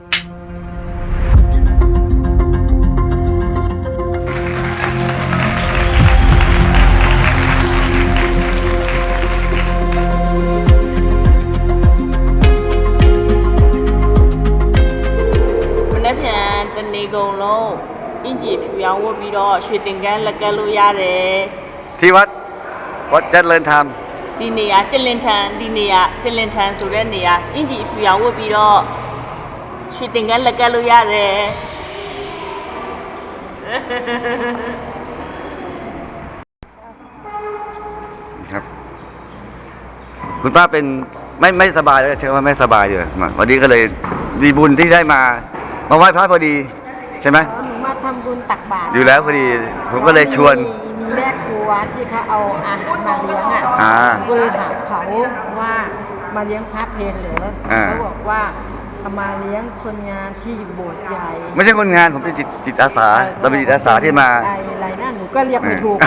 မနေ့ပြန်တနေကုန်လုံးအင်ဂျီဖြူရောင်ဝတ်ပြီးတော့ရွှေတင်ကန်းလက်ကပ်လို့ရတယ် ที่วัดวัดเจริญธรรม ဒီနေရာကျလင်ထန်ဒီနေရာကျလင်ထန်ဆိုတဲ့နေရာအင်ဂျီဖြူရောင်ဝတ်ပြီးတော့ ရွှေတင်ကန်းလက်ကပ်လို့ရတယ် ครับ คุณป้าเป็นไม่ไม่สบายแล้วใช่ว่าไม่สบายอยู่มาวันนี้ก็เลยมีบุญที่ได้มามาไหว้พระพอดี ใช่ไหม หนูมาทำบุญตักบาตร อยู่แล้วพอดี ผมก็เลยชวน มีมีแม่ครัวที่เขาเอาอาหารมาเลี้ยงอ่ะ อ่า หนูก็เลยถามเขาว่ามาเลี้ยงพระเพนเหรอ อ่า เขาบอกว่าเ อามาเลี้ยงคนงานที่อยู่โบสถ์ใหญ่ไม่ใช่คนงานผมเป็นจิตจิตอาสาเราเป็นจิตอาสาที่มาอะไรอะไรนั่นหนูก็เรียกไม่ถูก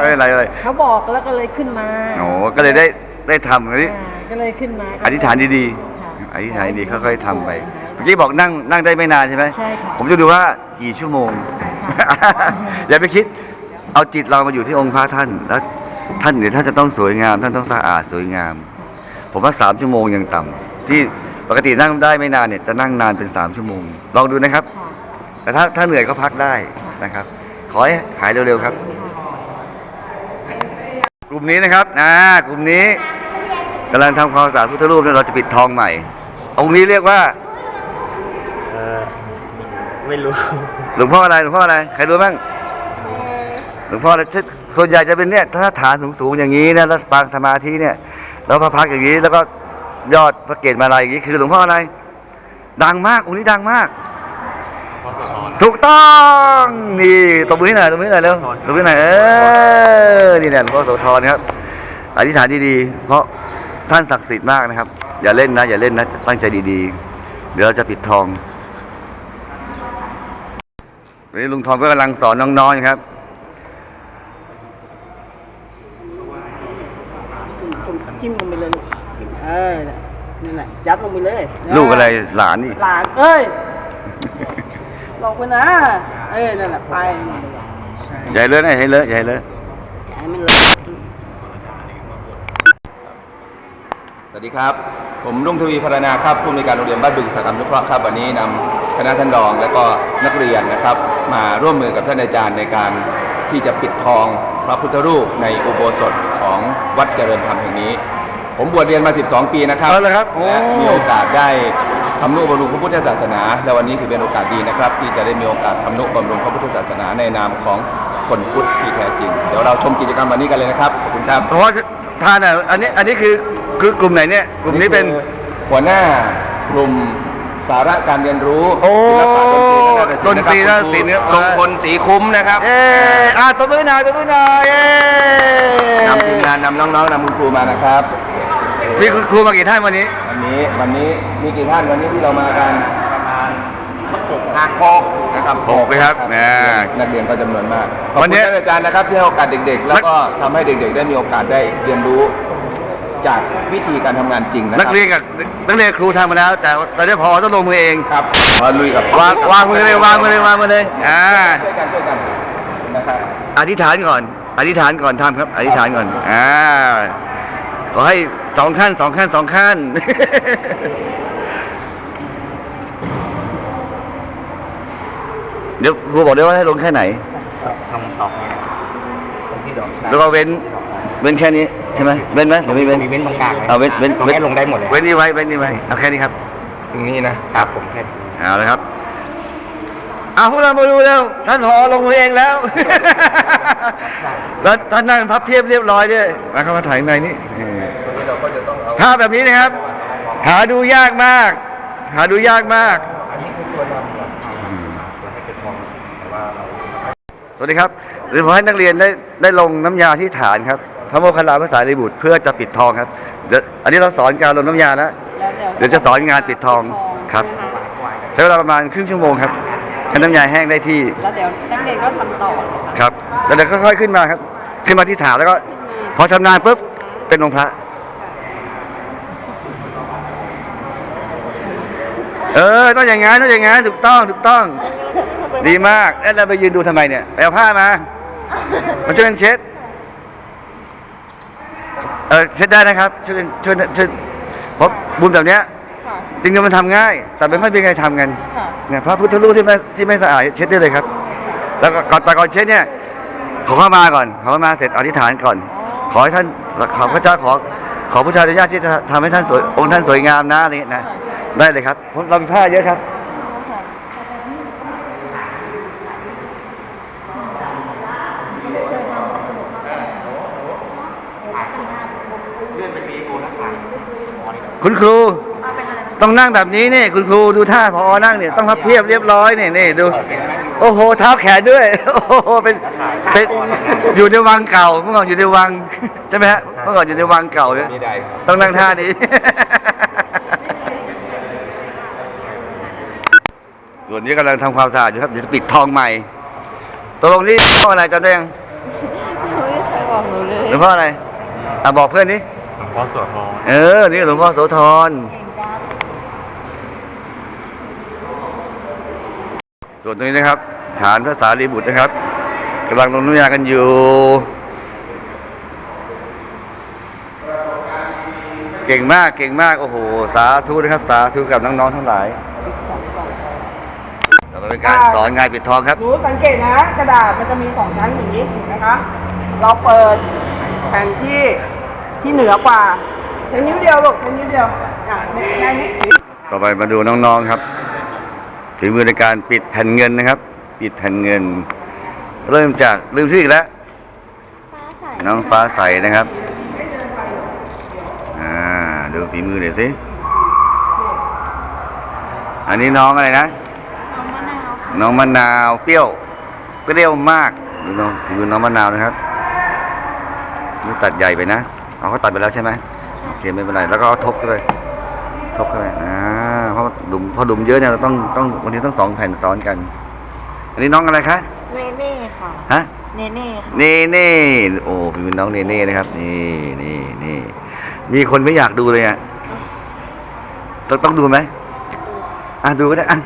ไม่เป็นไรเลยเขาบอกแล้วก็เลยขึ้นมาโอ้ก็เลยได้ได้ทำอันนี้อ่าก็เลยขึ้นมาอธิษฐานดีค่ะๆอธิษฐานดีๆค่อยๆทำไปเมื่อกี้บอกนั่งนั่งได้ไม่นานใช่ไหมใช่ค่ะผมจะดูว่ากี่ชั่วโมงค่ะอย่าไปคิด เอาจิตเรามาอยู่ที่องค์พระท่านแล้วท่านเดี๋ยวท่านจะต้องสวยงาม ท่านต้องสะอาดสวยงาม ผมว่าสามชั่วโมงยังต่ำที่ ปกตินั่งได้ไม่นานเนี่ยจะนั่งนานเป็นสามชั่วโมง ลองดูนะครับ ค่ะแต่ถ้าถ้าเหนื่อยก็พักได้นะครับ ขอให้หายเร็วๆครับ กลุ่มนี้นะครับอ่ากลุ่มนี้กำลังทำความสะอาดพุทธรูปเนี่ยเราจะปิดทองใหม่ องค์นี้เรียกว่าเออไม่รู้ หลวงพ่ออะไรหลวงพ่ออะไรใครรู้บ้างหลวงพ่ออะไรที่ส่วนใหญ่จะเป็นเนี่ยถ้าฐานสูงๆอย่างนี้นะแล้วปางสมาธิเนี่ยแล้วพระพักตร์อย่างนี้แล้วก็ ยอดพระเกศมาลัยอย่างนี้คือหลวงพ่ออะไร ดังมากองค์นี้ดังมาก ถูกต้องนี่ตบมือให้หน่อยตบมือให้หน่อยเร็วตบมือให้หน่อยเออนี่แหละหลวงพ่อโสธรครับอธิษฐานดีๆเพราะท่านศักดิ์สิทธิ์มากนะครับ อย่าเล่นนะ อย่าเล่นนะ ตั้งใจดีๆ เดี๋ยวเราจะปิดทองวันนี้ลุงทองก็กำลังสอนน้องๆอยู่ครับ จิ้มลงไปเลยลูกเออ นั่นแหละยัดลงไปเลยลูกอะไรหลานนี่หลานเอ้ยลงไปนะเอ้ยนั่นแหละไปใหญ่เลยนะใหญ่เลยใหญ่เลยให้มันเลยสวัสดีครับ ผมรุ่งทวีพรณาครับผู้อำนวยการโรงเรียนบ้านบึงสากรรมนุเคราะห์ครับวันนี้นำคณะท่านรองและก็นักเรียนนะครับ มาร่วมมือกับท่านอาจารย์ในการที่จะปิดทองพระพุทธรูปในอุโบสถของวัดเจริญธรรมแห่งนี้ ผมบวชเรียนมา 12 ปีนะครับเอาละครับโอ้ และมีโอกาสได้ทำนุบำรุงพระพุทธศาสนา และวันนี้ถือเป็นโอกาสดีนะครับ ที่จะได้มีโอกาสทำนุบำรุงพระพุทธศาสนาในนามของคนพุทธที่แท้จริง เดี๋ยวเราชมกิจกรรมวันนี้กันเลยนะครับ ขอบคุณครับเพราะว่าทานอะอันนี้อันนี้คือคือกลุ่มไหนเนี่ยกลุ่มนี้เป็น คือหัวหน้ากลุ่มสาระการเรียนรู้โอ้ศิลปะดนตรีดนตรีนะนะศิลป์เนี่ยทรงพลศรีคุ้มนะครับ เอออะตบมือหน่อยตบมือหน่อยเย้ นำทีมงานนำน้องๆนำคุณครูมานะครับ มีคุณครูมากี่ท่านวันนี้ วันนี้วันนี้มีกี่ท่านวันนี้ที่เรามากันประมาณหกห้าหกนะครับหกเลยครับนะนักเรียนก็จำนวนมากขอบวันคุณนี้ท่านอาจารย์นะครับที่ให้โอกาสเด็กๆ แล้วก็ทำให้เด็กๆ ได้มีโอกาสได้เรียนรู้จากวิธีการทำงานจริงนะคนัรักเรียนกับนักเรียนครูทำมาแล้ว แต่ตอนนี้พอต้องลงมือเองครับมาลุยกับวางวางมือเลยวางมือเลยวางมือเลยอ่าช่วยกันช่วยกันนะครับอธิษฐานก่อน อธิษฐานก่อนทำครับ อธิษฐานก่อนอ่าขอให้ สองขั้นสองขั้นสองขั้น เดี๋ยวครูบอกด้วยว่าให้ลงแค่ไหน ทำตอกเนี่ยตรงที่ดอกแล้วก็เว้น เว้นแค่นี้ใช่ไหมเว้นไหมหรือไม่เว้น มีเว้นตรงกลางไหมเอาเว้นเว้นตรงนี้ลงได้หมดเลยเว้นนี่ไว้เว้นนี่ไว้เอาแค่นี้ครับ ตรงนี้นะครับผมแค่เอาเลยครับเอาพวกเรามาดูแล้ว ท่านผอลงมือเองแล้ว แล้วท่านนั่งพับเพียบเรียบร้อยด้วยมาเข้ามาถ่ายข้างในนี่นี่วันนี้เราก็ จะต้องเอาภาพแบบนี้นะครับ หาดูยากมาก หาดูยากมาก อันนี้คือตัวดำกับตัวให้เป็นทองแต่ว่าเราสวัสดีครับเดี๋ยวผมให้นักเรียนได้ได้ลงน้ำยาที่ฐานครับพระโมคคัลลาภาษาลิบุตรเพื่อจะปิดทองครับเดี๋ยวอันนี้เราสอนการลงน้ำยาแล้วเดี๋ยวจะสอนงานปิดทองครับใช้เวลาประมาณครึ่งชั่วโมงครับให้น้ำยาแห้งได้ที่แล้วเดี๋ยวนักเรียนก็ทำต่อเลยค่ะครับ แล้วเดี๋ยวค่อยๆขึ้นมาครับ ขึ้นมาที่ฐานแล้วก็ พอชำนาญปุ๊บเป็นองค์พระ เออ ต้องอย่างงั้นต้องอย่างงั้นถูกต้องถูกต้อง ดีมากแล้วเราไปยืนดูทำไมเนี่ยไปเอาผ้ามามาช่วยกันเช็ดเออเช็ดได้นะครับช่วยกันช่วยช่วยเพราะบุญแบบเนี้ยค่ะจริงๆมันทำง่าย แต่ไม่ค่อยมีใครทำกันค่ะเนี่ยพระพุทธรูปที่ไม่ที่ไม่สะอาดเช็ดได้เลยครับ แล้วก็ก่อนแต่ก่อนเช็ดเนี่ย ขอเข้ามาก่อน ขอเข้ามาเสร็จอธิษฐานก่อน ขอให้ท่านขอพระเจ้าขอขอพระเจ้าอนุญาตที่จะทำให้ท่านสวยองค์ท่านสวยงามนะอะไรอย่างเงี้ยนะ ได้เลยครับเพราะเรามีผ้าเยอะครับ คุณครู ต้องนั่งแบบนี้นี่คุณครูดูท่าพอนั่งเนี่ยต้องพับเพียบเรียบร้อยนี่นี่ดู โอ้โห เท้าแขนด้วย โอ้โหเป็นเป็นอยู่ในวังเก่าเมื่อก่อนอยู่ในวังใช่ไหมฮะเมื่อก่อนอยู่ในวังเก่าเนี่ยไม่ได้ครับ ต้องนั่งท่านี้ ส่ว นนี้กำลังทำความสะอาดอยู่ครับเดี๋ยวจะปิดทองใหม่ตกลงนี่หลวงพ่ออะไรจำได้ยังไม่เคยบอกหนูเลยหลวงพ่ออะไรอะบอกเพื่อนนี่หลวงพ่อโสธรเออ นี่หลวงพ่อโสธรส่วนตรงนี้นะครับ ฐานพระสารีบุตรนะครับกำลังลงนุยากันอยู่ เก่งมากเก่งมาก โอ้โห สาธุนะครับ สาธุกับน้องๆทั้งหลายต่อไป เป็นการสอนงานปิดทองครับ หนูสังเกตนะ กระดาษมันจะมีสองชั้นอย่างนี้เห็นนะคะ เราเปิดแผ่นที่ที่เหนือกว่าแค่นิ้วเดียวลูกแค่นิ้วเดียวอะแค่นี้ต่อไปมาดูน้องๆครับ ถึงมือในการปิดแผ่นเงินนะครับ ปิดแผ่นเงิน เริ่มจากลืมชื่ออีกแล้วน้องฟ้าใสนะครับอ่าดูฝีมือหน่อยสิอันนี้น้องอะไรนะ น้องมะนาวเปรี้ยวเปรี้ยวมากดูน้องฝีมือน้องมะนาวนะครับนี่ตัดใหญ่ไปนะเอาเขาตัดไปแล้วใช่ไหมโอเคไม่เป็นไรแล้วก็เอาทบเข้าไปทบเข้าไปอ่าเพราะดุมเพราะดุมเยอะเนี่ยเราต้องต้องวันนี้ต้องสองแผ่นซ้อนกัน อันนี้น้องอะไรคะเนเน่ค่ะฮะเนเน่ค่ะเน่เน่โอ้เป็นน้องเน่เน่นะครับ นี่นี่นี่มีคนไม่อยากดูเลยอะต้องต้องดูไหมอะดูก็ได้อะ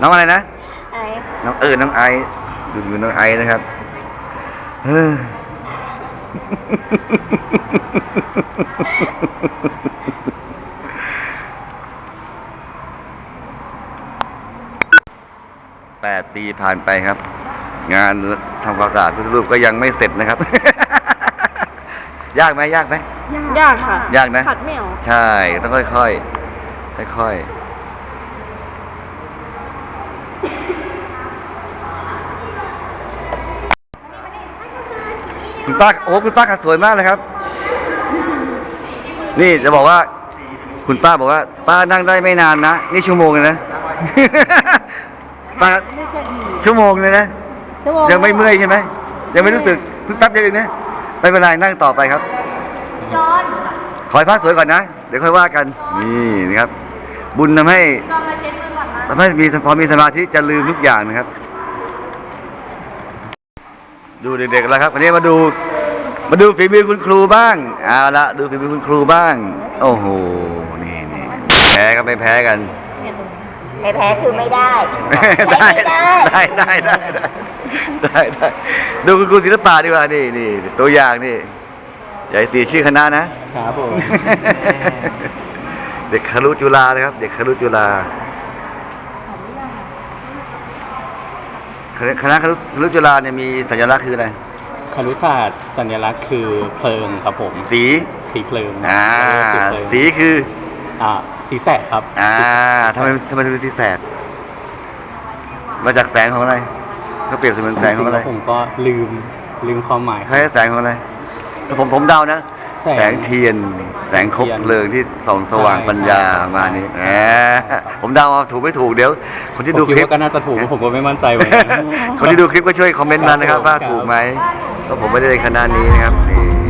น้องอะไรนะ ไอน้องเออน้องไอซ์ดูดูน้องไอซ์นะครับเฮ้อแปดปีผ่านไปครับ งานทำความสะอาดพุทธรูปก็ยังไม่เสร็จนะครับ ยากไหมยากไหมยากค่ะ ยากนะ ขัดไม่ออก ใช่ ต้องค่อยๆ ค่อยๆ คุณป้าโอ้คุณป้าขัดสวยมากเลยครับ นี่จะบอกว่า คุณป้าบอกว่า ป้านั่งได้ไม่นานนะ นี่ชั่วโมงเลยนะ ป้าชั่วโมงเลยนะยังไม่เมื่อยใช่ไหมยังไม่รู้สึกเพิ่งแป๊บเดียวเองนะไม่เป็นไรนั่งต่อไปครับจอนขอให้พระสวยก่อนนะ เดี๋ยวค่อยว่ากัน นี่นะครับ บุญทำให้จอนมาเช็ดมือก่อนนะทำให้มีพอมีสมาธิจะลืมทุกอย่างนะครับ ดูเด็กๆแล้วครับวันนี้มาดูมาดูฝีมือคุณครูบ้างเอาละดูฝีมือคุณครูบ้าง โอ้โหนี่นี่แพ้ก็ไม่แพ้กัน ไม่แพ้คือไม่ได้ได้ได้ได้ได้ได้ได้ได้ดูคุณครูศิลปะดีกว่านี่นี่ตัวอย่างนี่ใหญ่ตีชื่อคณะนะครับผมเด็กคารุจุฬานะครับ เด็กคารุจุฬา คณะคณะคารุคารุจุฬาเนี่ยมีสัญลักษณ์คืออะไรคารุศาสตร์สัญลักษณ์คือเพลิงครับผม สีสีเพลิงอ่าเรียกว่าเพลิงสีคืออ่าสีแสดครับอ่าทำไมทำไมถึงเป็นสีแสดมาจากแสงของอะไรเขาเปรียบเสมือนแสงของอะไรจริๆแล้วผมก็ลืมลืมความหมายคล้ายๆแสงของอะไรแต่ผมผมเดานะ แสง แสงเทียน แสงคบเทียนเพลิงที่ส่องสว่างใช่ปัญญาใช่มานี่ใช่แหมผมเดาว่าถูกไม่ถูกเดี๋ยว คนที่ผมดูคิดคลิปว่าก็น่าจะถูกผมก็ไม่มั่นใจเหมือนกัน คนที่ดูคลิปก็ช่วยคอมเมนต์มานะครับครับว่าถูกไหมก็ผมไม่ได้ในคณะนี้นะครับนี่